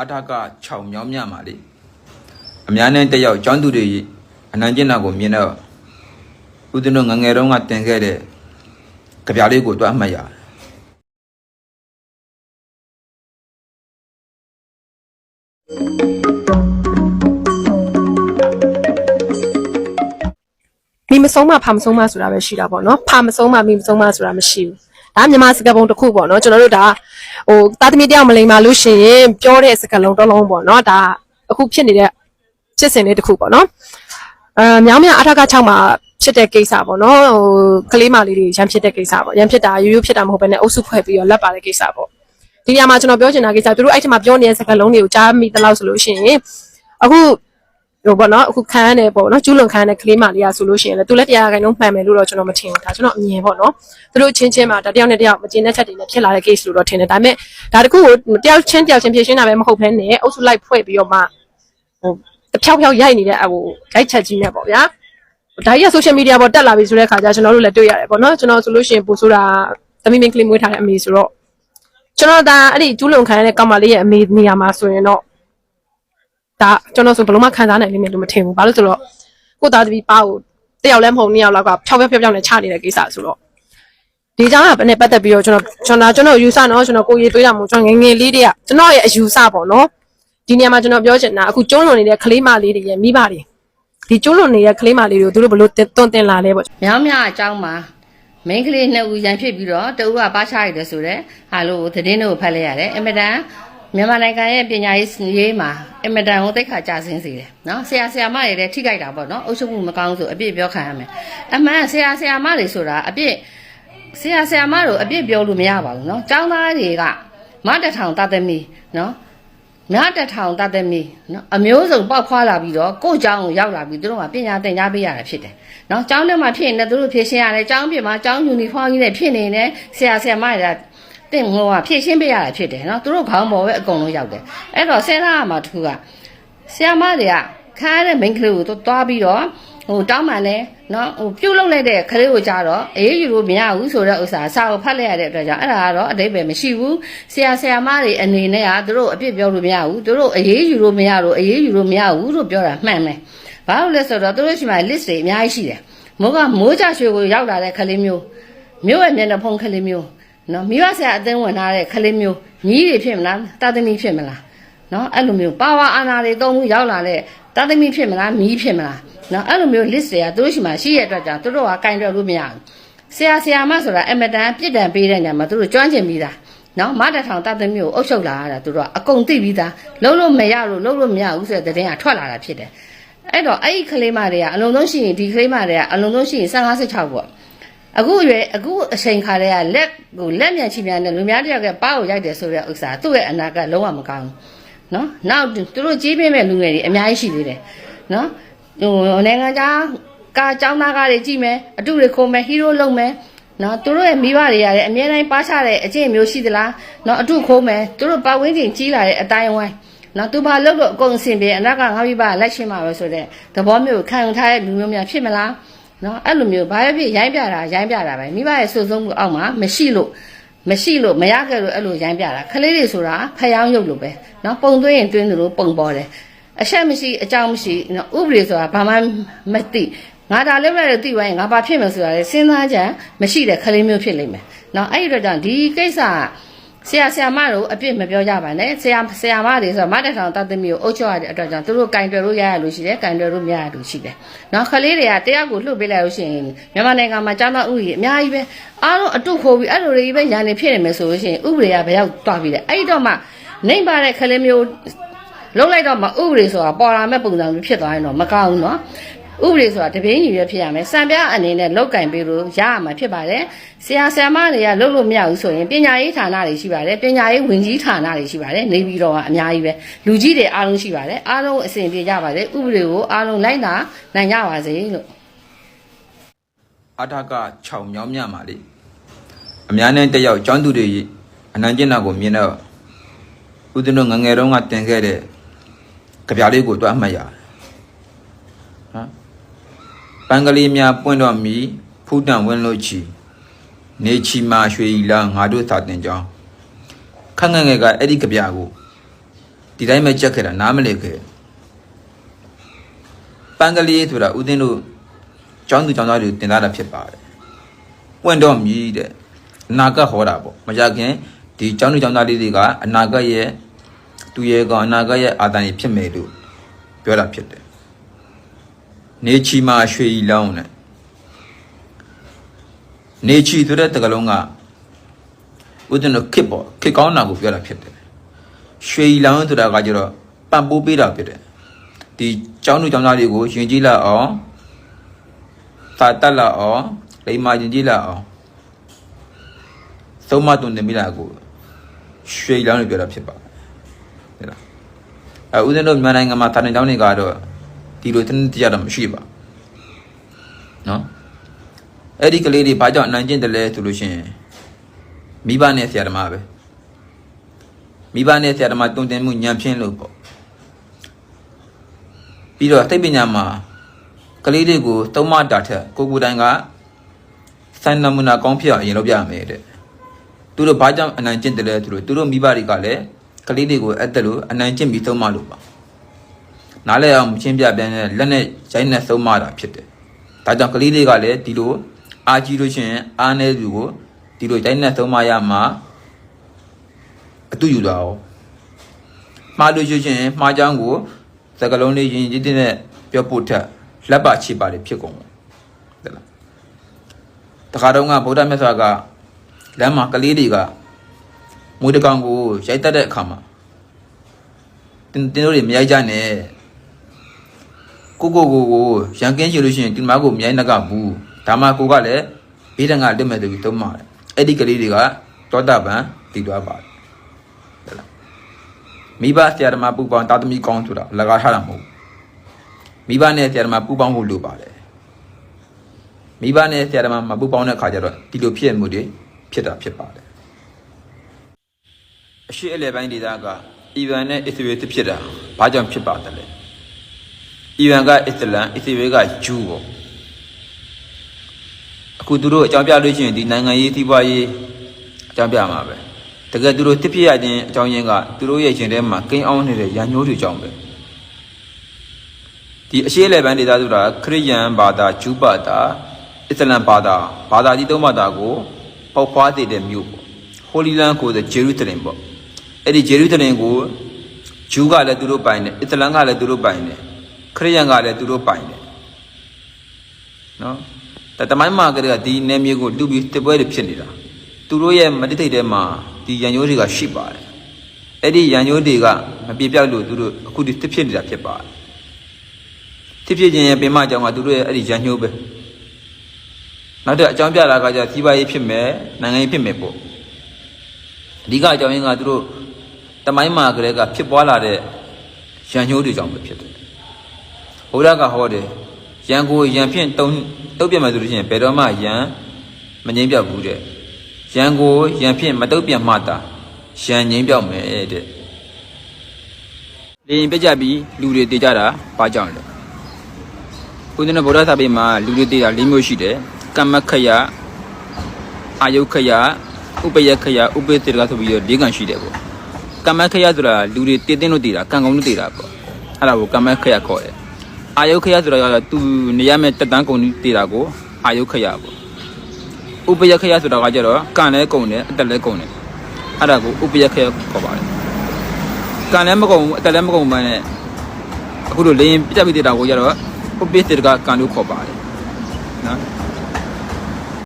အထက6မြောင်းမြမှာလေအများနဲ့တက်ရောက်ကျောင်းသူတွေအနံကျင့်တာကိုမြင်တော့ဦးဇင်းတို့ငယ်ငယ်တုန်းကတင်ခဲ့တဲ့ကြပြလေးကိုတွားအမှတ်ရတယ်မိမဆုံးမဖာမဆုံးမဆိုတာပဲရှိတာပေါ့နော်ဖာမဆုံးမမိမဆုံးမဆိုတာမရှိဘူး ဒါမြန်မာစကားပုံတစ်ခုပေါ့နော်ကျွန်တော်တို့ဒါဟိုတာသမီတယောက်မလိမ္မာလို့ရှိရင်ပြောတဲ့စကားလုံးတစ်လုံးပေါ့နော်ဒါအခုဖြစ်နေတဲ့ဖြစ်စဉ်လေးတစ်ခုပေါ့နော်အဲမြောင်းမြအထက်က6မှာဖြစ်တဲ့ကိစ္စပေါ့နော်ဟိုကလေးမလေးတွေရန်ဖြစ်တဲ့ကိစ္စပေါ့ရန်ဖြစ်တာရိုးရိုးဖြစ်တာမဟုတ်ဘဲနဲ့အုပ်စုဖွဲ့ပြီးတော့လက်ပါတဲ့ကိစ္စပေါ့ဒီနေရာမှာကျွန်တော်ပြောချင်တာကိစ္စသူတို့အဲ့ထက်မှာပြောနေတဲ့စကားလုံးတွေကိုကြားမိသလောက်ဆိုလို့ရှိရင်အခု ဟိုပေါ့နော်အခုခံရတယ်ပေါ့နော်ကျူးလွန်ခံရတဲ့ကလေးမလေးอ่ะဆိုလို့ရှိရင်လည်းသူလည်းတရားခိုင်လုံးမှန်မယ်လို့တော့ကျွန်တော်မထင်ဘူးဒါကျွန်တော်အမြင်ပေါ့နော်သူတို့ချင်းချင်းမှာဒါတယောက်နဲ့တယောက်မကျင်တဲ့ချက်တွေနဲ့ဖြစ်လာတဲ့ case လို့တော့ထင်တယ်ဒါပေမဲ့ဒါတခုကိုတယောက်ချင်းတယောက်ချင်းဖြေရှင်းတာပဲမဟုတ်ဘဲနဲ့အုပ်စုလိုက်ဖွဲ့ပြီးတော့မှဟိုတဖြောက်ဖြောက်ရိုက်နေတဲ့ဟိုရိုက်ချက်ကြီးနဲ့ပေါ့ဗျာဒါကြီးက social media ပေါ်တက်လာပြီဆိုတဲ့ခါကျကျွန်တော်တို့လည်းတွေ့ရတယ်ပေါ့နော်ကျွန်တော်ဆိုလို့ရှိရင်ပို့ဆိုတာသမီးမင်းကလေးမွေးထားတဲ့အမေဆိုတော့ကျွန်တော်ဒါအဲ့ဒီကျူးလွန်ခံရတဲ့ကောင်မလေးရဲ့အမေနေရာမှာဆိုရင်တော့ ဒါကျွန်တော်ဆိုဘယ်လို့မှခံစားနိုင်လိမ့်မယ်လို့မထင်ဘူး။ဘာလို့ဆိုတော့ကိုသားသမီးပါကိုတယောက်လဲမဟုတ်နှစ်ယောက်လောက်ကဖြောက်ဖြောက်ဖြောက်ဖြောက်နဲ့ချနေတဲ့ကိစ္စဆိုတော့ဒီကြောင့်ကဘယ်နဲ့ပတ်သက်ပြီးတော့ကျွန်တော်ကျွန်တော်ကျွန်တော်ယူဆနော်ကျွန်တော်ကိုရေးတွေးတာမို့ကျွန်တော်ငယ်ငယ်လေးတည်းကကျွန်တော်ရဲ့အယူဆပေါ့နော်ဒီနေရာမှာကျွန်တော်ပြောချင်တာအခုကျုံးလွန်နေတဲ့ကလေးမလေးတွေရဲ့မိဘတွေဒီကျုံးလွန်နေတဲ့ကလေးမလေးတွေကိုသူတို့ဘယ်လို့တွန်းတင်လာလဲပေါ့မြောင်းမြအကြောင်းမှာမိန်းကလေးနှစ်ဦးရန်ဖြစ်ပြီးတော့တဦးကပါချရတယ်ဆိုတော့ဟာလို့သတင်းတို့ဖတ်လိုက်ရတယ်အင်မတန် မြန်မာနိုင်ငံရဲ့ပညာရေးရေးမှာအင်မတန်ကိုသိခါကြဆင်းစေတယ်နော်ဆရာဆရာမတွေလည်းထိခိုက်တာပေါ့နော်အုပ်ချုပ်မှုမကောင်းဆိုအပြစ်ပြောခံရမယ်အမှန်ဆရာဆရာမတွေဆိုတာအပြစ်ဆရာဆရာမတို့အပြစ်ပြောလို့မရပါဘူးနော်ကျောင်းသားတွေကမတထောင်တသမီနော်မတထောင်တသမီနော်အမျိုးစုံပေါက်ခွာလာပြီးတော့ကို့ကျောင်းကိုရောက်လာပြီးသူတို့ကပညာသင်ကြားပေးရတာဖြစ်တယ်နော်ကျောင်းထဲမှာဖြစ်နေတယ်သူတို့ဖြည့်ရှင်းရတယ်ကျောင်းပြင်မှာကျောင်းယူနီဖောင်းကြီးနဲ့ဖြစ်နေတယ်ဆရာဆရာမတွေက တင့်ငိုကဖြည့်ရှင်းပေးရတာဖြစ်တယ်နော်သူတို့ခေါင်းပေါ်ပဲအကုန်လုံးရောက်တယ်အဲ့တော့စဉ်းစားရမှာတစ်ခုကဆရာမတွေကခါရတဲ့မိန်းကလေးကိုသွားပြီးတော့ဟိုတောင်းမှန်လဲနော်ဟိုပြုတ်လုလိုက်တဲ့ခလေးကိုကြတော့အေးယူလို့မရဘူးဆိုတဲ့ဥစ္စာစာကိုဖတ်လိုက်ရတဲ့အတွက်ကြောင့်အဲ့ဒါကတော့အတိတ်ပဲမရှိဘူးဆရာဆရာမတွေအနေနဲ့ကသူတို့အပြစ်ပြောလို့မရဘူးသူတို့အေးယူလို့မရတော့အေးယူလို့မရဘူးလို့ပြောတာမှန်တယ်ဘာလို့လဲဆိုတော့သူတို့ရှိမှ list တွေအများကြီးရှိတယ်မိုးကမိုးကြရွှေကိုရောက်လာတဲ့ခလေးမျိုးမျိုးရဲ့မျက်နှာဖုံးခလေးမျိုး နော်မိဘဆရာအသင်းဝင်ထားတဲ့ခလေးမျိုးညီးတွေဖြစ်မလားတာသမီဖြစ်မလားနော်အဲ့လိုမျိုးပါဝါအာနာတွေတုံးမှုရောက်လာတဲ့တာသမီဖြစ်မလားမီးဖြစ်မလားနော်အဲ့လိုမျိုး list တွေကသူတို့ရှိမှရှိရတဲ့အတွက်ကြောင့်သူတို့ကကင်တွယ်လို့မရဘူးဆရာဆရာမဆိုတာအမတန်ပြစ်ဒဏ်ပေးတဲ့ညမှာသူတို့ကျွမ်းကျင်ပြီးသားနော်မတထောင်တာသမီကိုအုပ်ချုပ်လာရတာသူတို့ကအကုန်သိပြီးသားလုံးလို့မရလို့လုံးလို့မရဘူးဆိုတဲ့တဲ့င်းကထွက်လာတာဖြစ်တယ်အဲ့တော့အဲ့ဒီကလေးမတွေကအလုံးလုံးရှိရင်ဒီကလေးမတွေကအလုံးလုံးရှိရင်15 16ပေါ့ အခုရွယ်အခုအချိန်ခါတွေကလက်ကိုလက်မြန်ချီမြန်တဲ့လူများတယောက်ကပါးကိုရိုက်တယ်ဆိုတဲ့ဥစ္စာသူ့ရဲ့အနာကလုံးဝမကောင်းဘူးနော်နောက်သူတို့ကြီးပေးမဲ့လူငယ်တွေအများကြီးရှိသေးတယ်နော်ဟိုနိုင်ငံခြားကာចောင်းသားကားတွေကြည့်မယ်အတူတွေခုံမယ်ဟီးရိုးလုံးမယ်နော်သူတို့ရဲ့မိဘတွေရတဲ့အမြဲတမ်းပါချတဲ့အကျင့်မျိုးရှိသလားနော်အတူခုံးမယ်သူတို့ပတ်ဝန်းကျင်ကြီးလာတဲ့အတိုင်းဝိုင်းနော်သူဘာလုပ်လို့အကုန်အဆင်ပြေအနောက်ကငါမိဘလိုက်ရှင်းမှာပဲဆိုတဲ့သဘောမျိုးခံယူထားတဲ့လူမျိုးများဖြစ်မလား နော်အဲ့လိုမျိုးဘာပဲဖြစ်ရိုင်းပြတာရိုင်းပြတာပဲမိဘရဲ့စုဆုံးမှုအောက်မှာမရှိလို့မရှိလို့မရခဲ့လို့အဲ့လိုရိုင်းပြတာခလေးတွေဆိုတာဖျောင်းရုပ်လိုပဲနော်ပုံသွင်းရင်တွင်းသလိုပုံပေါ်တယ်အချက်မရှိအကြောင်းမရှိနော်ဥပဒေဆိုတာဘာမှမသိငါဒါလည်းပဲသိပါရင်ငါဘာဖြစ်မယ်ဆိုတာလေစဉ်းစားကြမရှိတဲ့ခလေးမျိုးဖြစ်လိမ့်မယ်နော်အဲ့ဒီတော့ကြောင့်ဒီကိစ္စက ဆရာဆရာမတို့အပြစ်မပြောကြပါနဲ့ဆရာဆရာမတွေဆိုတော့မတက်ထောင်တတ်သမီးကိုအုပ်ချုပ်ရတဲ့အတွက်ကြောင့်သူတို့ကင်တွယ်လို့ရရလို့ရှိတယ်ကင်တွယ်လို့မရရလို့ရှိတယ်။နောက်ခလေးတွေကတရားကိုလှုပ်ပေးလိုက်လို့ရှိရင်မြန်မာနိုင်ငံမှာကျောင်းသားဥကြီးအများကြီးပဲအားလုံးအတုခိုးပြီးအဲ့လိုတွေပဲညာနေဖြစ်နေမယ်ဆိုလို့ရှိရင်ဥပဒေကဘယ်ရောက်သွားပြီလဲ။အဲ့ဒီတော့မှနှိမ့်ပါတဲ့ခလေးမျိုးလုံးလိုက်တော့မှဥပဒေဆိုတာပေါ်လာမဲ့ပုံစံမျိုးဖြစ်သွားရင်တော့မကောင်းဘူးနော်။ ဥပဒေဆိုတာတပင်းကြီးပဲဖြစ်ရမယ်စံပြအနေနဲ့လောက်ကင်ပေးလို့ရရမှာဖြစ်ပါတယ်ဆရာဆရာမတွေကလုပ်လို့မရဘူးဆိုရင်ပညာရေးဌာနတွေရှိပါတယ်ပညာရေးဝင်ကြီးဌာနတွေရှိပါတယ်နေပြီးတော့အများကြီးပဲလူကြီးတွေအားလုံးရှိပါတယ်အားလုံးအစဉ်ပြေကြပါစေဥပဒေကိုအားလုံးလိုက်နာနိုင်ကြပါစေလို့အထက6မြောင်းမြမှာလေအများနဲ့တက်ရောက်ကျောင်းသူတွေအနံကျင့်တာကိုမြင်တော့ဦးဇင်းတို့ငယ်ငယ်တုန်းကတင်ခဲ့တဲ့ကြပြလေးကိုတွားအမှတ်ရတယ်ဟမ် ပန်းကလေးများပွင့်တော့မီဖူးတန်ဝင်းလို့ချီနေချီမာရွှေဤလားငါတို့သာတင်ကြောင်းခန့်ငယ်ငယ်ကအဲ့ဒီကြပြကိုဒီတိုင်းပဲကြက်ခဲ့တာနားမလည်ခဲ့ပန်းကလေးဆိုတာဦးသိန်းတို့ကျောင်းသူကျောင်းသားတွေတင်လာတာဖြစ်ပါတယ်ပွင့်တော့မြည်တဲ့အနာဂတ်ဟောတာပေါ့မကြခင်ဒီကျောင်းသူကျောင်းသားလေးတွေကအနာဂတ်ရဲ့သူရဲ့ကောင်အနာဂတ်ရဲ့အာတန်ကြီးဖြစ်မယ်လို့ပြောတာဖြစ်တယ် နေချီမှာရွှေရီလောင်းနဲ့နေချီဆိုတဲ့တကလုံးကဦးသိန်းတို့ခစ်ပေါ့ခစ်ကောင်းတာကိုပြောတာဖြစ်တယ်ရွှေရီလောင်းဆိုတာကကျတော့ပံ့ပိုးပေးတာဖြစ်တယ်ဒီကျောင်းသူကျောင်းသားတွေကိုယဉ်ကျေးလာအောင်သာတက်လာအောင်လိမ္မာယဉ်ကျေးလာအောင်သုံးမတုံတင်မိလာကိုရွှေရီလောင်းလို့ပြောတာဖြစ်ပါတယ်ဟုတ်လားအဲဦးဇင်းတို့မြန်မာနိုင်ငံမှာသာနေကျောင်းတွေကတော့ ဒီလိုတင်းတရားတော့မရှိပါဘူးနော်အဲ့ဒီကလေးတွေဘာကြောင့်အနိုင်ကျင့်တယ်လဲဆိုလို့ရှိရင်မိဘနဲ့ဆရာသမားပဲမိဘနဲ့ဆရာသမားတုံတင်မှုညံဖြင်းလို့ပေါ့ပြီးတော့သိပ္ပညာမှာကလေးတွေကိုသုံးမတာထက်ကိုကိုယ်တိုင်ကစံနမူနာကောင်းဖြစ်အောင်အရင်လုပ်ပြရမယ်တဲ့သူတို့ဘာကြောင့်အနိုင်ကျင့်တယ်လဲသူတို့သူတို့မိဘတွေကလည်းကလေးတွေကိုအဲ့တက်လို့အနိုင်ကျင့်ပြီးသုံးမလို့ပါ နားလဲအောင်မချင်းပြပြန်တဲ့လက်နဲ့ဂျိုင်းနဲ့သုံးမတာဖြစ်တယ်ဒါကြောင့်ကလေးတွေကလည်းဒီလိုအာကြီးလို့ရှိရင်အားနေသူကိုဒီလိုဂျိုင်းနဲ့သုံးမရမှာအတူယူတာ哦မှားလို့ရှိရင်မှားချောင်းကိုစကလုံးလေးရင်ကြီးတဲ့ပြောဖို့ထက်လက်ပါချေပါလေဖြစ်ကုန်တယ်လားတခါတော့ကဗုဒ္ဓမြတ်စွာကလမ်းမှာကလေးတွေကမွေးတကောင်ကိုရိုက်တတ်တဲ့အခါမှာတင်းတင်းတို့တွေမရိုက်ကြနဲ့ ကိုကိုကိုကိုရန်ကင်းရှိလို့ရှိရင်ဒီမှာကိုမရိုက်နှကဘူးဒါမှကိုကလည်းဘေးတန်ကလက်မဲ့သူပြီးသုံးပါတယ်အဲ့ဒီကလေးတွေကတောတာပန်တည်သွားပါတယ်မိဘဆရာသမားပူပေါင်းတာသမီကောင်းဆိုတာလကားထားတာမဟုတ်ဘူးမိဘနဲ့ဆရာသမားပူပေါင်းဖို့လိုပါတယ်မိဘနဲ့ဆရာသမားမပူပေါင်းတဲ့ခါကျတော့ဒီလိုဖြစ်မှုတွေဖြစ်တာဖြစ်ပါတယ်အရှိအလေပိုင်းဒေသကအီဗန်နဲ့အစ္စရေးတစ်ဖြစ်တာဘာကြောင့်ဖြစ်ပါတယ်လဲ အီဗန်ကအစ္စလမ်အစ္စရေးကဂျူးပေါ့အခုသူတို့အကြောင်းပြလို့ရှိရင်ဒီနိုင်ငံရေးစီးပွားရေးအကြောင်းပြမှာပဲတကယ်သူတို့တစ်ဖြစ်ရခြင်းအကြောင်းရင်းကသူတို့ရဲ့ရှင်ထဲမှာကိန်းအောင်နေတဲ့ရန်ညိုးတွေကြောင့်ပဲဒီအရှိလေပန်းဒေသဆိုတာခရစ်ယာန်ဘာသာဂျူးဘာသာအစ္စလမ်ဘာသာဘာသာကြီးသုံးဘာသာကိုပေါက်ဖွားစေတဲ့မြို့ပေါ့ဟိုလီလန်ကိုဆိုဂျေရုဆလင်ပေါ့အဲ့ဒီဂျေရုဆလင်ကိုဂျူးကလည်းသူတို့ပိုင်တယ်အစ္စလမ်ကလည်းသူတို့ပိုင်တယ်ခ ရစ်ယာန်ကလည်းသူတို့ပိုင်တယ်နော်แต่တမိုင်းမှာကလေးကဒီနယ်မြေကိုတူပြီးတပွဲတွေဖြစ်နေတာသူတို့ရဲ့မတိတ်ထဲမှာဒီရန်ရိုးတွေကရှိပါတယ်အဲ့ဒီရန်ရိုးတွေကမပြေပြောက်လို့သူတို့အခုဒီတစ်ဖြစ်နေတာဖြစ်ပါတယ်တစ်ဖြစ်ခြင်းရဲ့ပင်မအကြောင်းကသူတို့ရဲ့အဲ့ဒီရန်ညိုးပဲနောက်တဲ့အကြောင်းပြတာကကြစီးပွားရေးဖြစ်မယ်နိုင်ငံရေးဖြစ်မယ်ပေါ့အဓိကအကြောင်းရင်းကသူတို့တမိုင်းမှာကလေးကဖြစ်ပွားလာတဲ့ရန်ညိုးတွေကြောင့်ပဲဖြစ်တယ် ဘုရားကဟောတယ်ရန်ကိုရန်ဖြင့်တုံတုတ်ပြတ်မယ်ဆိုလို့ရှိရင်ဘယ်တော့မှရန်မငိမ့်ပြတ်ဘူးတဲ့ရန်ကိုရန်ဖြင့်မတုတ်ပြန်မှတာရန်ငိမ့်ပြောက်မယ်တဲ့လေရင်ပြကြပြီးလူတွေတေကြတာဘာကြောင့်လဲဦးဇင်းဗုဒ္ဓသာပေမှာလူတွေတေတာ၄မျိုးရှိတယ်ကမ္မခယအာယုခယဥပယခယဥပေတေတကဆိုပြီးတော့၄ကန်ရှိတယ်ပေါ့ကမ္မခယဆိုတာလူတွေတေတင်းလို့တေတာကံကောင်းလို့တေတာပေါ့အဲ့ဒါကိုကမ္မခယခေါ်တယ် အာယုခယဆိုတာကသူနေရမယ့်တက်တန်းကုန်တေတာကိုအာယုခယပေါ့ဥပယခယဆိုတာကကြတော့ကံလည်းကုန်တယ်အတက်လည်းကုန်တယ်အဲ့ဒါကိုဥပယခယခေါ်ပါတယ်ကံလည်းမကုန်ဘူးအတက်လည်းမကုန်ဘူးနဲ့အခုလိုလေရင်ပြတ်ပြီးတည်တာကိုကြတော့ဥပ္ပစ္စတကကံလို့ခေါ်ပါတယ်နော်